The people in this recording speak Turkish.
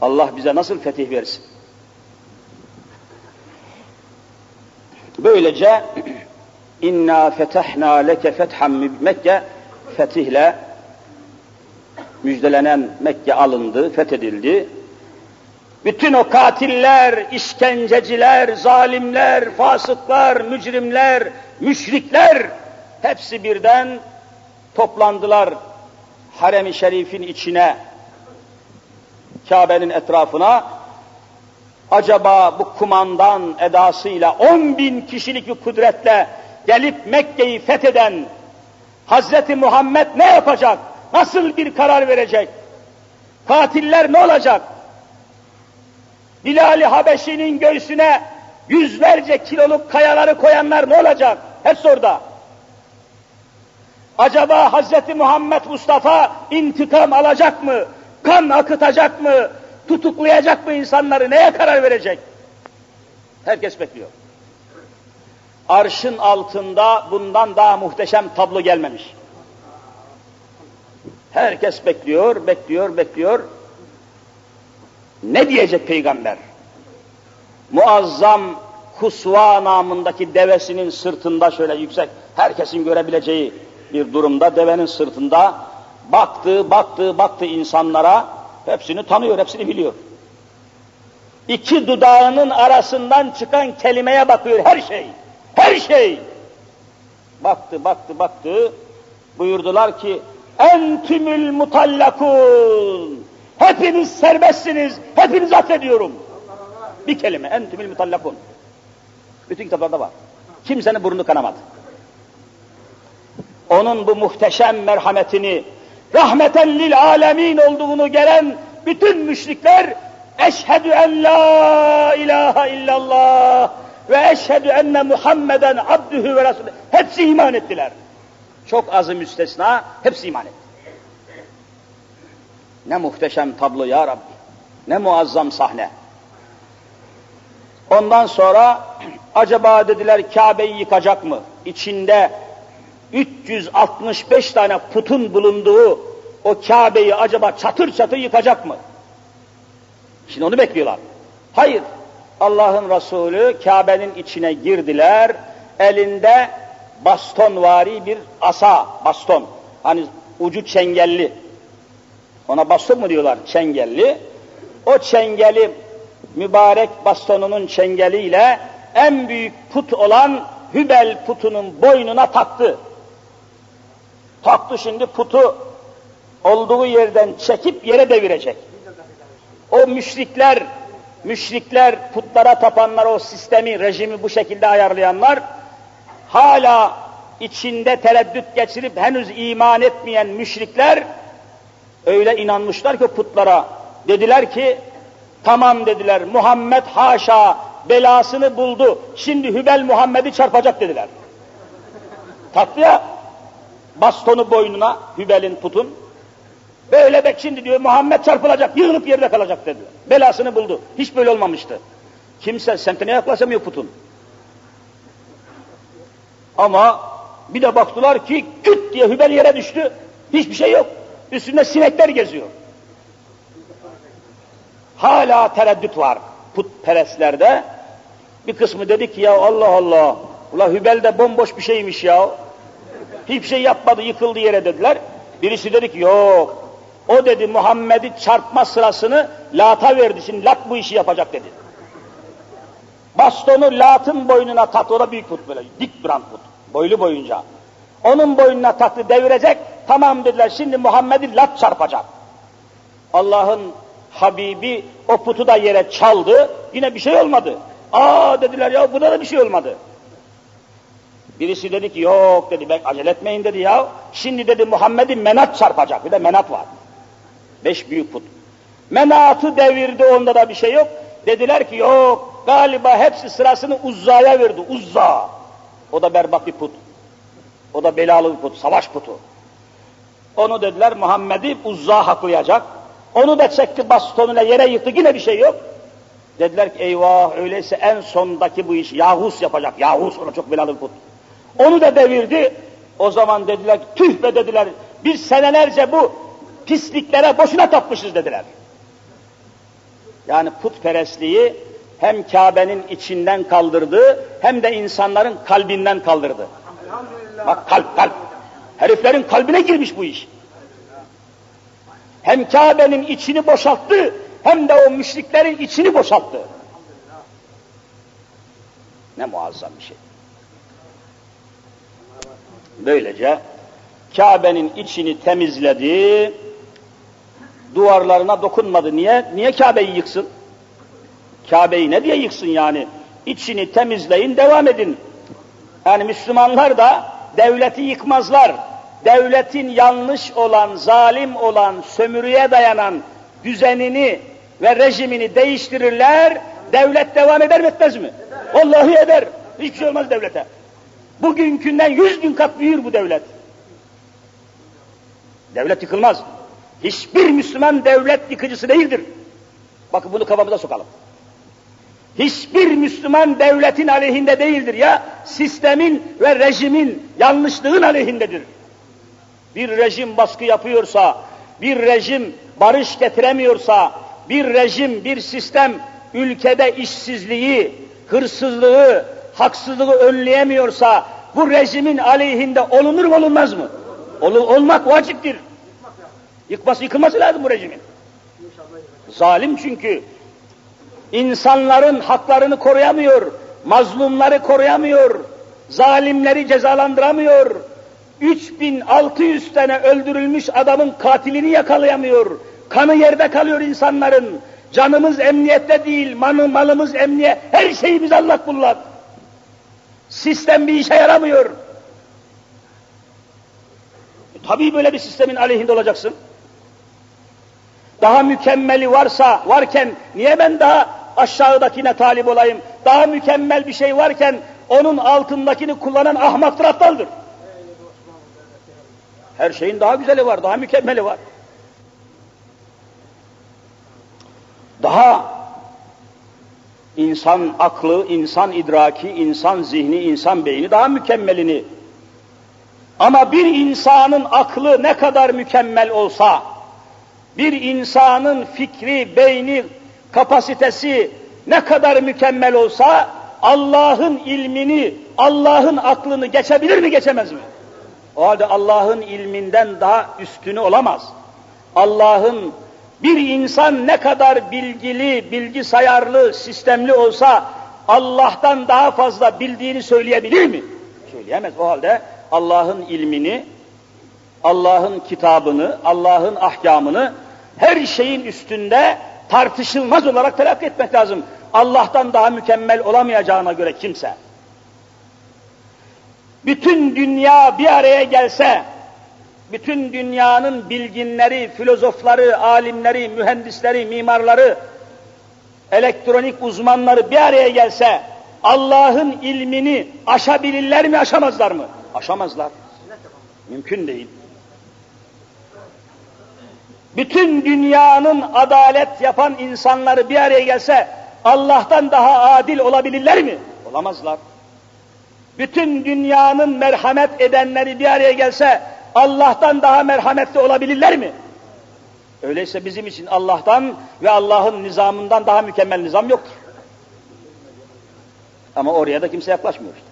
Allah bize nasıl fetih versin? Böylece inna fetahna leke fethan Mekke fetihle müjdelenen Mekke alındı, fethedildi. Bütün o katiller, işkenceciler, zalimler, fasıklar, mücrimler, müşrikler hepsi birden toplandılar harem-i şerifin içine, Kabe'nin etrafına. Acaba bu kumandan edasıyla 10 bin kişilik bir kudretle gelip Mekke'yi fetheden Hazreti Muhammed ne yapacak? Nasıl bir karar verecek? Katiller ne olacak? Bilal-i Habeşi'nin göğsüne yüzlerce kiloluk kayaları koyanlar ne olacak? Hepsi orada. Acaba Hazreti Muhammed Mustafa intikam alacak mı? Kan akıtacak mı? Tutuklayacak mı insanları? Neye karar verecek? Herkes bekliyor. Arşın altında bundan daha muhteşem tablo gelmemiş. Herkes bekliyor, bekliyor, bekliyor. Ne diyecek peygamber? Muazzam Kusva namındaki devesinin sırtında şöyle yüksek, herkesin görebileceği bir durumda devenin sırtında baktı, baktı, baktı insanlara, hepsini tanıyor, hepsini biliyor. İki dudağının arasından çıkan kelimeye bakıyor her şey, her şey. Baktı, baktı, baktı, buyurdular ki, entümül mutallakun, hepiniz serbestsiniz, hepiniz affediyorum. Bir kelime, entümül mutallakun. Bütün kitaplarda var. Kimsenin burnu kanamadı onun bu muhteşem merhametini, rahmeten lil alemin olduğunu gelen bütün müşrikler eşhedü en la ilahe illallah ve eşhedü enne Muhammeden abdühü ve resulü. Hepsi iman ettiler. Çok azı müstesna, hepsi iman etti. Ne muhteşem tablo ya Rabbi. Ne muazzam sahne. Ondan sonra acaba dediler Kabe'yi yıkacak mı? İçinde 365 tane putun bulunduğu o Kabe'yi acaba çatır çatır yıkacak mı? Şimdi onu bekliyorlar. Hayır. Allah'ın Resulü Kabe'nin içine girdiler. Elinde bastonvari bir asa, baston. Hani ucu çengelli. Ona baston mu diyorlar? Çengelli. O çengeli mübarek bastonunun çengeliyle en büyük put olan Hübel putunun boynuna taktı. Taktı şimdi putu olduğu yerden çekip yere devirecek. O müşrikler, müşrikler, putlara tapanlar, o sistemi, rejimi bu şekilde ayarlayanlar, hala içinde tereddüt geçirip henüz iman etmeyen müşrikler, öyle inanmışlar ki putlara, dediler ki, tamam dediler, Muhammed haşa belasını buldu, şimdi Hübel Muhammed'i çarpacak dediler. Taktı ya, bastonu boynuna Hübel'in putun. Böyle bek şimdi diyor Muhammed çarpılacak, yığılıp yerde kalacak dediler. Belasını buldu. Hiç böyle olmamıştı. Kimse semtine yaklaşamıyor putun. Ama bir de baktılar ki küt diye Hübel yere düştü. Hiçbir şey yok. Üstünde sinekler geziyor. Hala tereddüt var putperestlerde. Bir kısmı dedi ki ya Allah Allah, ula Hübel de bomboş bir şeymiş ya. Hiçbir şey yapmadı, yıkıldı yere dediler. Birisi dedi ki yok. O dedi Muhammed'i çarpma sırasını Lat'a verdi. Şimdi Lat bu işi yapacak dedi. Bastonu Lat'ın boynuna taktı. O da büyük put böyle. Dik duran put. Boylu boyunca. Onun boynuna taktı devirecek. Tamam dediler. Şimdi Muhammed'i Lat çarpacak. Allah'ın Habibi o putu da yere çaldı. Yine bir şey olmadı. Aa dediler ya buna da bir şey olmadı. Birisi dedi ki yok dedi ben acele etmeyin dedi ya. Şimdi dedi Muhammed'i menat çarpacak. Bir de menat var. Beş büyük put. Menatı devirdi onda da bir şey yok. Dediler ki yok galiba hepsi sırasını Uzza'ya verdi. Uzza. O da berbat bir put. O da belalı bir put. Savaş putu. Onu dediler Muhammed'i Uzza haklayacak. Onu da çekti bastonuyla yere yıktı yine bir şey yok. Dediler ki eyvah öyleyse en sondaki bu iş Yahus yapacak. Yahus ona çok belalı bir put. Onu da devirdi. O zaman dediler tüh be dediler. Biz senelerce bu pisliklere boşuna tapmışız dediler. Yani putperestliği hem Kabe'nin içinden kaldırdı hem de insanların kalbinden kaldırdı. Bak kalp kalp. Heriflerin kalbine girmiş bu iş. Hem Kabe'nin içini boşalttı hem de o müşriklerin içini boşalttı. Ne muazzam bir şey. Böylece Kabe'nin içini temizledi, duvarlarına dokunmadı. Niye? Niye Kabe'yi yıksın? Kabe'yi ne diye yıksın yani? İçini temizleyin, devam edin. Yani Müslümanlar da devleti yıkmazlar. Devletin yanlış olan, zalim olan, sömürüye dayanan düzenini ve rejimini değiştirirler. Devlet devam eder mi etmez mi? Vallahi eder. Hiçbir şey olmaz devlete. Bugünkünden yüz bin kat büyür bu devlet. Devlet yıkılmaz. Hiçbir Müslüman devlet yıkıcısı değildir. Bakın bunu kafamıza sokalım. Hiçbir Müslüman devletin aleyhinde değildir ya, sistemin ve rejimin yanlışlığın aleyhindedir. Bir rejim baskı yapıyorsa, bir rejim barış getiremiyorsa, bir rejim, bir sistem ülkede işsizliği, hırsızlığı, haksızlığı önleyemiyorsa, bu rejimin aleyhinde olunur mu olunmaz mı? Ol, olmak vaciptir. Yıkması, yıkılması lazım bu rejimin. Zalim çünkü. insanların haklarını koruyamıyor, mazlumları koruyamıyor, zalimleri cezalandıramıyor, 3600 tane öldürülmüş adamın katilini yakalayamıyor, kanı yerde kalıyor insanların, canımız emniyette değil, manı, malımız emniyet, her şeyimiz allak bullak. Sistem bir işe yaramıyor. E, tabii böyle bir sistemin aleyhinde olacaksın. Daha mükemmeli varsa, varken niye ben daha aşağıdakine talip olayım? Daha mükemmel bir şey varken onun altındakini kullanan ahmaktır, aptaldır. Her şeyin daha güzeli var, daha mükemmeli var. Daha insan aklı, insan idraki, insan zihni, insan beyni daha mükemmelini. Ama bir insanın aklı ne kadar mükemmel olsa, bir insanın fikri, beyni, kapasitesi ne kadar mükemmel olsa, Allah'ın ilmini, Allah'ın aklını geçebilir mi, geçemez mi? O halde Allah'ın ilminden daha üstünü olamaz. Allah'ın bir insan ne kadar bilgili, bilgisayarlı, sistemli olsa Allah'tan daha fazla bildiğini söyleyebilir mi? Söyleyemez. O halde Allah'ın ilmini, Allah'ın kitabını, Allah'ın ahkamını her şeyin üstünde tartışılmaz olarak telakki etmek lazım. Allah'tan daha mükemmel olamayacağına göre kimse. Bütün dünya bir araya gelse, bütün dünyanın bilginleri, filozofları, alimleri, mühendisleri, mimarları, elektronik uzmanları bir araya gelse, Allah'ın ilmini aşabilirler mi, aşamazlar mı? Aşamazlar. Mümkün değil. Bütün dünyanın adalet yapan insanları bir araya gelse, Allah'tan daha adil olabilirler mi? Olamazlar. Bütün dünyanın merhamet edenleri bir araya gelse, Allah'tan daha merhametli olabilirler mi? Öyleyse bizim için Allah'tan ve Allah'ın nizamından daha mükemmel nizam yoktur. Ama oraya da kimse yaklaşmıyor işte.